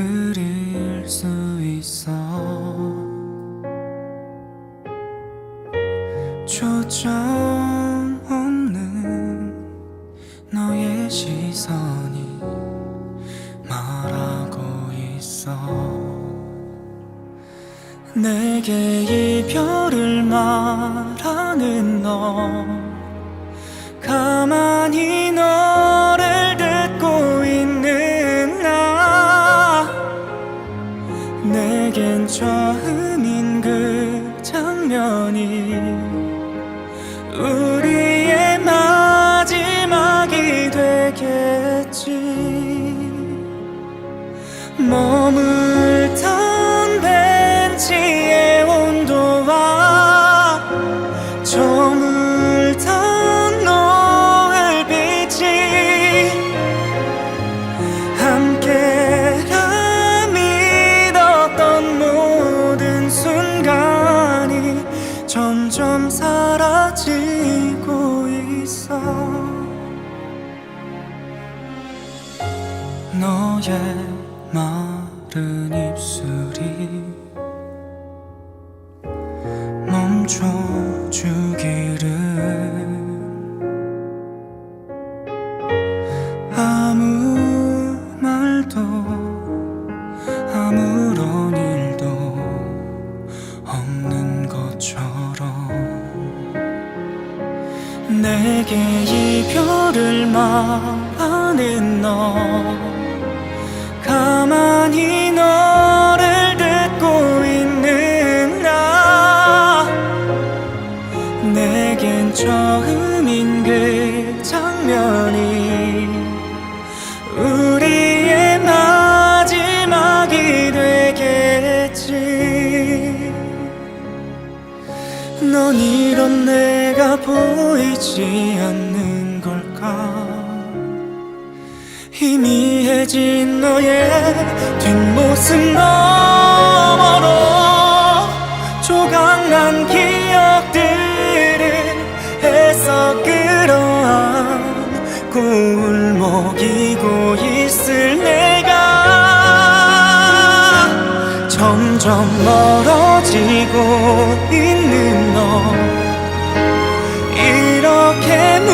그릴 수 있어. 초점 없는 너의 시선이 말하고 있어. 내게 이별을 말하는 너 가만히 너 내겐 처음인 그 장면이 우리의 마지막이 되겠지. 머물 너의 마른 입술이 멈춰주기를 아무 말도 아무런 일도 없는 것처럼 내게 이별을 말하는 너 내겐 처음인 그 장면이 우리의 마지막이 되겠지. 넌 이런 내가 보이지 않는 걸까? 희미해진 너의 뒷모습 너 안고 울먹이고 있을 내가 점점 멀어지고 있는 너. 이렇게 무